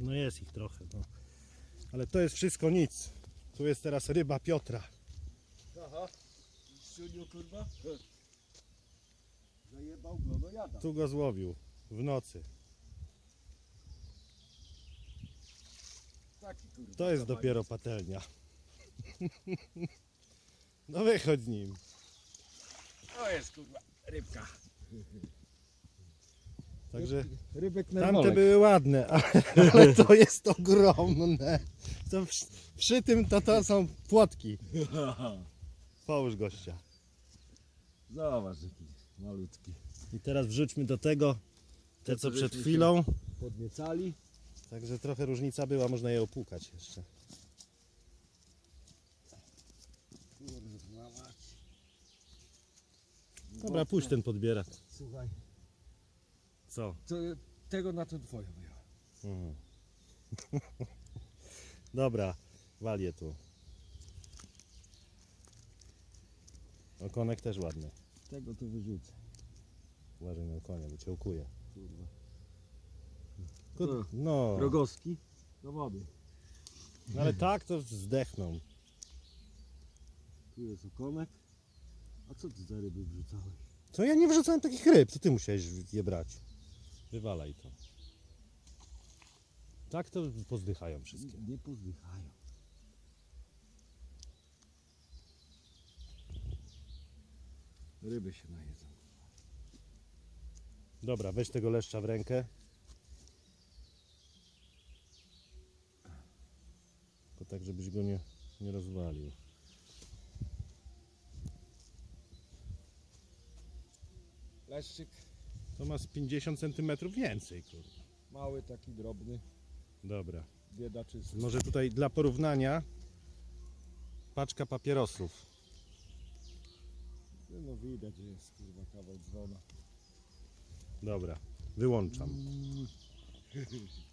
No jest ich trochę, no. Ale to jest wszystko nic. Tu jest teraz ryba Piotra. Aha. Siuniu kurwa. Zajebał glono jada. Tu go złowił w nocy. Taki kurwa. To jest dawaj. dopiero patelnia. No wychodź z nim. To jest kurwa rybka. Także Rybek tamte były ładne, ale, ale to jest ogromne. To przy, przy tym to, to są płotki. Połóż gościa. Zobacz jaki malutki. I teraz wrzućmy do tego te co co przed chwilą. Podniecali. Także trochę różnica była, można je opłukać jeszcze. Dobra, puść ten podbierak. Słuchaj. Co? To, tego na to twoje wyjęła. Mhm. Dobra, walię tu. Okonek też ładny. Tego to wyrzucę. Uważaj na okonie, bo cię ukuje. Kurwa. Kur- Co? No, Rogowski do wody. no ale tak to zdechną. Tu jest okonek. A co ty za ryby wrzucałeś? To ja nie wrzucałem takich ryb, to ty musiałeś je brać. Wywalaj to. Tak to pozdychają wszystkie. Nie pozdychają. Ryby się najedzą. Dobra, weź tego leszcza w rękę. Tylko tak, żebyś go nie, nie rozwalił. Leszczyk To ma z 50 cm więcej, kurde. mały, taki drobny, Dobra. biedaczysty. Może tutaj dla porównania paczka papierosów. No widać, że jest kurwa kawał dzwona. Dobra, wyłączam.